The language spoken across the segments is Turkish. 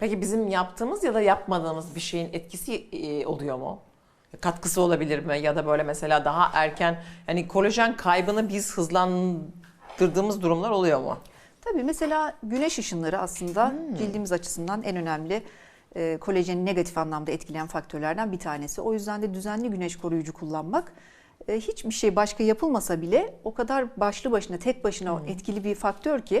Peki bizim yaptığımız ya da yapmadığımız bir şeyin etkisi e, oluyor mu? Katkısı olabilir mi? Ya da böyle mesela daha erken yani kolajen kaybını biz hızlandırdığımız durumlar oluyor mu? Tabii mesela güneş ışınları aslında cildimiz açısından en önemli e, kolajeni negatif anlamda etkileyen faktörlerden bir tanesi. O yüzden de düzenli güneş koruyucu kullanmak hiçbir şey başka yapılmasa bile o kadar başlı başına tek başına etkili bir faktör ki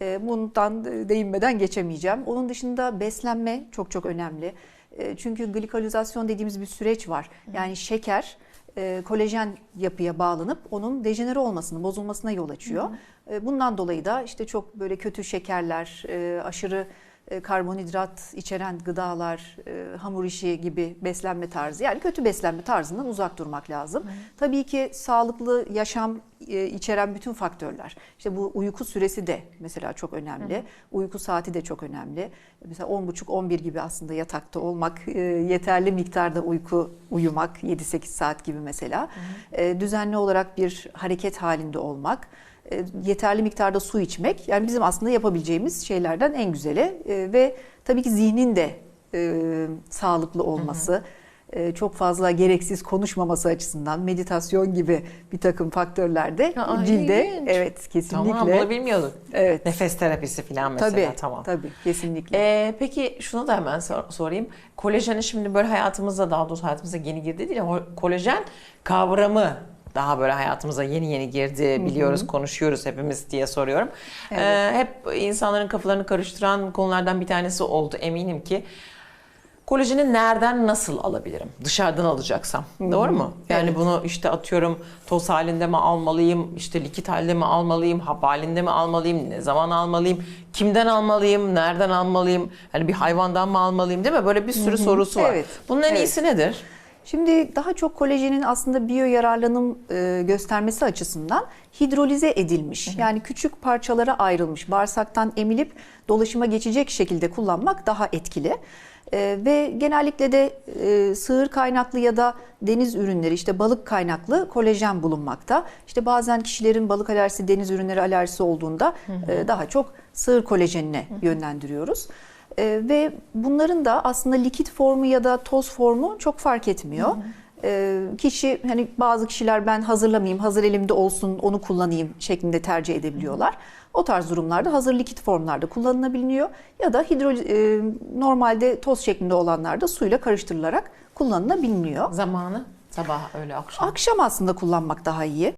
e, bundan e, değinmeden geçemeyeceğim. Onun dışında beslenme çok çok önemli. E, çünkü glikolizasyon dediğimiz bir süreç var. Yani şeker e, kolajen yapıya bağlanıp onun dejenere olmasını, bozulmasına yol açıyor. E, Bundan dolayı da işte çok böyle kötü şekerler, e, aşırı e, karbonhidrat içeren gıdalar, e, hamur işi gibi beslenme tarzı yani kötü beslenme tarzından uzak durmak lazım. Tabii ki sağlıklı yaşam e, içeren bütün faktörler. İşte bu uyku süresi de mesela çok önemli. Uyku saati de çok önemli. Mesela 10.30-11 gibi aslında yatakta olmak, e, yeterli miktarda uyku uyumak 7-8 saat gibi mesela. E, Düzenli olarak bir hareket halinde olmak e, yeterli miktarda su içmek yani bizim aslında yapabileceğimiz şeylerden en güzeli E, ve tabii ki zihnin de e, sağlıklı olması. e, Çok fazla gereksiz konuşmaması açısından meditasyon gibi bir takım faktörler de Aa, cilde ilginç. evet kesinlikle Tamam bunu bilmiyorduk. evet Nefes terapisi falan mesela tabii tamam. tabii kesinlikle Ee, peki şunu da hemen sor- sorayım. Kolajeni şimdi böyle hayatımıza daha doğrusu hayatımıza yeni girdi değil kolajen kavramı daha böyle hayatımıza yeni yeni girdi biliyoruz konuşuyoruz hepimiz diye soruyorum. Ee, hep insanların kafalarını karıştıran konulardan bir tanesi oldu eminim ki. Kolajeni nereden nasıl alabilirim? Dışarıdan alacaksam. Doğru mu? Yani Evet. bunu işte atıyorum toz halinde mi almalıyım, işte likit halinde mi almalıyım, hap halinde mi almalıyım, ne zaman almalıyım, kimden almalıyım, nereden almalıyım, hani bir hayvandan mı almalıyım değil mi? Böyle bir sürü sorusu var. Evet. Bunun en Evet. iyisi nedir? Şimdi daha çok kolajenin aslında biyo yararlanım e, göstermesi açısından hidrolize edilmiş. Yani küçük parçalara ayrılmış. Bağırsaktan emilip dolaşıma geçecek şekilde kullanmak daha etkili. E, ve genellikle de e, sığır kaynaklı ya da deniz ürünleri işte balık kaynaklı kolajen bulunmakta. İşte bazen kişilerin balık alerjisi, deniz ürünleri alerjisi olduğunda e, daha çok sığır kolajenine yönlendiriyoruz. Ee, ve bunların da aslında likit formu ya da toz formu çok fark etmiyor. Ee, kişi hani bazı kişiler ben hazırlamayayım, hazır elimde olsun, onu kullanayım şeklinde tercih edebiliyorlar. O tarz durumlarda hazır likit formlarda kullanılabiliyor ya da hidro e, normalde toz şeklinde olanlarda suyla karıştırılarak kullanılabiliyor. Zamanı sabah öyle akşam. Akşam aslında kullanmak daha iyi.